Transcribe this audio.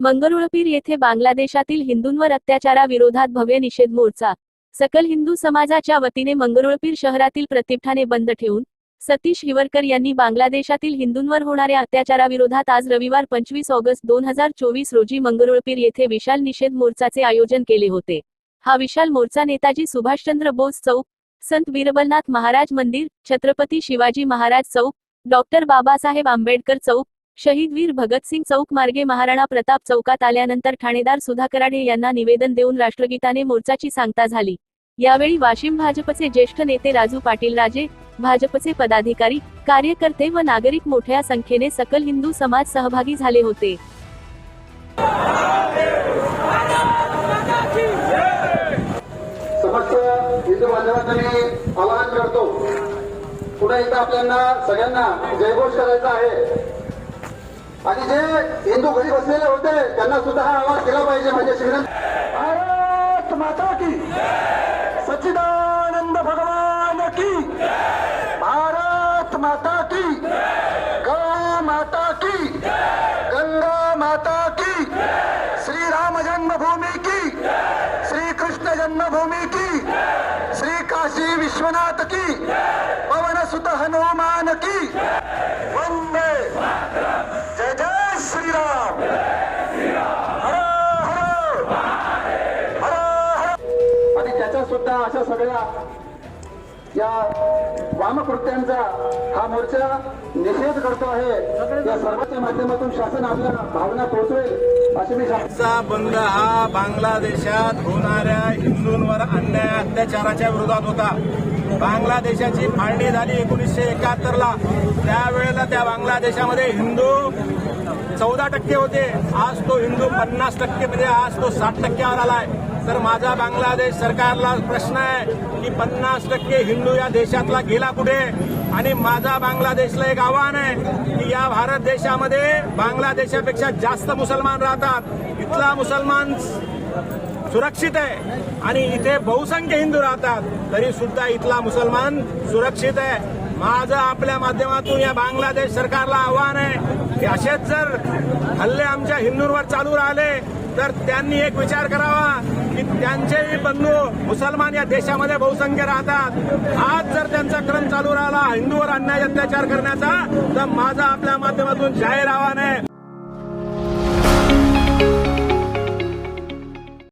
मंगरुळपीर येथे बांगलादेशातील हिंदूंवर अत्याचाराविरोधात भव्य निषेध मोर्चा. सकल हिंदू समाजाच्या वतीने मंगरुळपीर शहरातील प्रतिष्ठाने बंद ठेवून सतीश हिवरकर यांनी बांगलादेशातील हिंदूंवर होणाऱ्या अत्याचाराविरोधात आज रविवार पंचवीस ऑगस्ट दोन हजार चोवीस रोजी मंगरुळपीर येथे विशाल निषेध मोर्चाचे आयोजन केले होते. हा विशाल मोर्चा नेताजी सुभाषचंद्र बोस चौक संत वीरबलनाथ महाराज मंदिर छत्रपती शिवाजी महाराज चौक डॉक्टर बाबासाहेब आंबेडकर चौक शहीद वीर भगतसिंग चौक मार्गे महाराणा प्रताप चौकात आल्यानंतर ठाणेदार सुधाकराडे यांना निवेदन देऊन राष्ट्रगीताने मोर्चाची सांगता झाली. यावेळी वाशिम भाजपचे ज्येष्ठ नेते राजू पाटील राजे भाजपचे पदाधिकारी कार्यकर्ते व नागरिक मोठ्या संख्येने सकल हिंदू समाज सहभागी झाले होते. आवाहन करतो. पुन्हा एकदा आपल्याला सगळ्यांना जयघोष करायचा आहे. आणि जे हिंदू घरी बसलेले होते त्यांना सुद्धा हा आवाज केला पाहिजे म्हणजे शिक्षण भारत माता की सच्चिदानंद भगवान की भारत माता की गौ माता की गंगा माता की श्री राम जन्मभूमी की श्री कृष्ण जन्मभूमी की श्री काशी विश्वनाथ की पवन सुत हनुमान की होता अशा सगळ्या या वामकृत्यांचा हा मोर्चा निषेध करतो आहे. या सर्वांच्या माध्यमातून शासन आपल्या भावना पोहोचवेल अशी मी बंद हा बांगलादेशात होणाऱ्या हिंदूंवर अन्याय अत्याचाराच्या विरोधात होता. बांगलादेशाची फाळणी झाली एकोणीसशे एकाहत्तरला. त्यावेळेला त्या बांगलादेशामध्ये हिंदू चौदा टक्के होते. आज तो हिंदू पन्नास टक्के म्हणजे आज तो साठ टक्क्यावर आलाय तर माझा बांगलादेश सरकारला प्रश्न आहे की पन्नास टक्के हिंदू या देशातला गेला कुठे? आणि माझा बांगलादेशला एक आव्हान आहे की या भारत देशामध्ये बांगलादेशापेक्षा जास्त मुसलमान राहतात. इथला मुसलमान सुरक्षित आहे. आणि इथे बहुसंख्य हिंदू राहतात. तरी सुद्धा इथला मुसलमान सुरक्षित आहे. माझं आपल्या माध्यमातून या बांगलादेश सरकारला आव्हान आहे की असेच जर हल्ले आमच्या हिंदूंवर चालू राहिले तर त्यांनी एक विचार करावा की त्यांचेही बंधू मुसलमान या देशामध्ये बहुसंख्य राहतात. आज जर त्यांचा क्रम चालू राहिला हिंदूवर अन्याय अत्याचार करण्याचा तर माझं आपल्या माध्यमातून जाहीर आव्हान आहे.